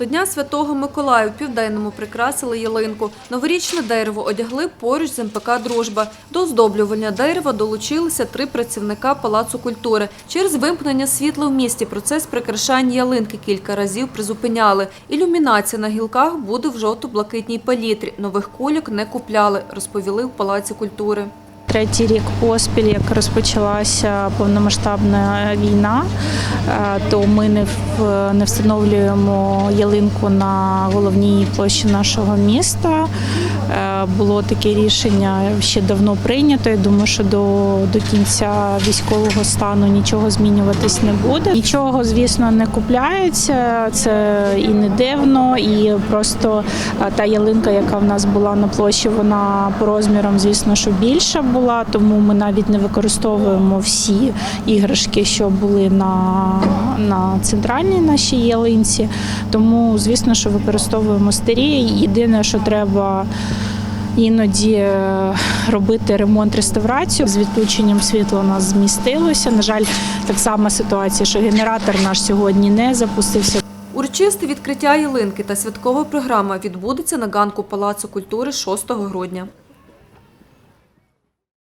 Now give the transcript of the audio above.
До Дня Святого Миколая у Південному прикрасили ялинку. Новорічне дерево одягли поруч з МПК «Дружба». До оздоблювання дерева долучилися три працівника Палацу культури. Через вимкнення світла в місті процес прикрашання ялинки кілька разів призупиняли. Ілюмінація на гілках буде в жовто-блакитній палітрі. Нових кульок не купляли, розповіли в Палаці культури. Третій рік поспіль, як розпочалася повномасштабна війна, е, то ми не в- не встановлюємо ялинку на головній площі нашого міста. Е, Було таке рішення ще давно прийнято. Я думаю, що до, до кінця військового стану нічого змінюватись не буде. Нічого, звісно, не купляється. Це і не дивно, і просто е, та ялинка, яка в нас була на площі, вона по розмірам, звісно, що більша була, тому ми навіть не використовуємо всі іграшки, що були на, на центральній нашій ялинці. Тому, звісно, що використовуємо старі. Єдине, що треба. Іноді е, робити ремонт реставрацію з відключенням світла у нас змістилося. На жаль, так само ситуація, що генератор наш сьогодні не запустився. Урочисте відкриття ялинки та святкова програма відбудеться на ганку Палацу культури 6 грудня.